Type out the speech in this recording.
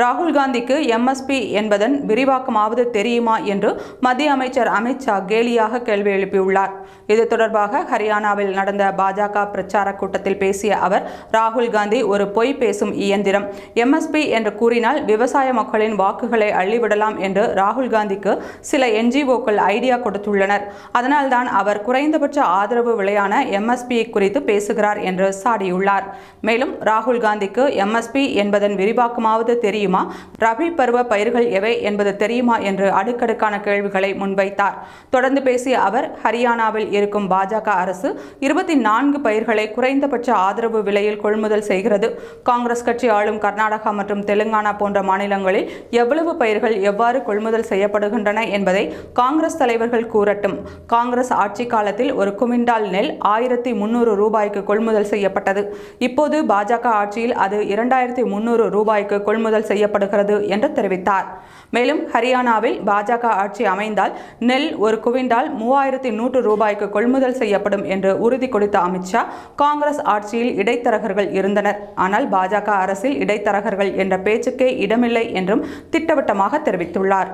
ராகுல் காந்திக்கு எம்எஸ்பி என்பதன் விரிவாக்கமாவது தெரியுமா என்று மத்திய அமைச்சர் அமித்ஷா கேலியாக கேள்வி எழுப்பியுள்ளார். இது தொடர்பாக ஹரியானாவில் நடந்த பாஜக பிரச்சார கூட்டத்தில் பேசிய அவர் ராகுல் காந்தி ஒரு பொய் பேசும் இயந்திரம். எம்எஸ்பி என்று கூறினால் விவசாய மக்களின் வாக்குகளை அள்ளிவிடலாம் என்று ராகுல் காந்திக்கு சில என்ஜிஓக்கள் ஐடியா கொடுத்துள்ளனர். அதனால்தான் அவர் குறைந்தபட்ச ஆதரவு விலையான எம்எஸ்பி குறித்து பேசுகிறார் என்று சாடியுள்ளார். மேலும் ராகுல் காந்திக்கு எம்எஸ்பி என்பதன் விரிவாக்கமாவது தெரியுமா? ரபி பருவ பயிர்கள் எவை என்பது தெரியுமா என்று அடுக்கடுக்கான கேள்விகளை முன்வைத்தார். தொடர்ந்து பேசிய அவர் ஹரியானாவில் இருக்கும் பாஜக அரசு இருபத்தி நான்கு பயிர்களை குறைந்தபட்ச ஆதரவு விலையில் கொள்முதல் செய்கிறது. காங்கிரஸ் கட்சி ஆளும் கர்நாடகா மற்றும் தெலுங்கானா போன்ற மாநிலங்களில் எவ்வளவு பயிர்கள் எவ்வாறு கொள்முதல் செய்யப்படுகின்றன என்பதை காங்கிரஸ் தலைவர்கள் கூறட்டும். காங்கிரஸ் ஆட்சி காலத்தில் ஒரு குமிண்டால் நெல் ஆயிரத்தி முன்னூறு ரூபாய்க்கு கொள்முதல் செய்யப்பட்டது. இப்போது பாஜக ஆட்சியில் அது இரண்டாயிரத்தி முன்னூறு ரூபாய்க்கு கொள்முதல் செய்யப்படுகிறது என்று தெரிவித்தார். மேலும் ஹரியானாவில் பாஜக ஆட்சி அமைந்தால் நெல் ஒரு குவிண்டால் மூவாயிரத்தி நூற்று ரூபாய்க்கு கொள்முதல் செய்யப்படும் என்று உறுதி கொடுத்த அமித்ஷா காங்கிரஸ் ஆட்சியில் இடைத்தரகர்கள் இருந்தனர். ஆனால் பாஜக அரசில் இடைத்தரகர்கள் என்ற பேச்சுக்கே இடமில்லை என்றும் திட்டவட்டமாக தெரிவித்துள்ளார்.